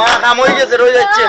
মা কাম হয়ে গেছে রয়ে যাচ্ছে।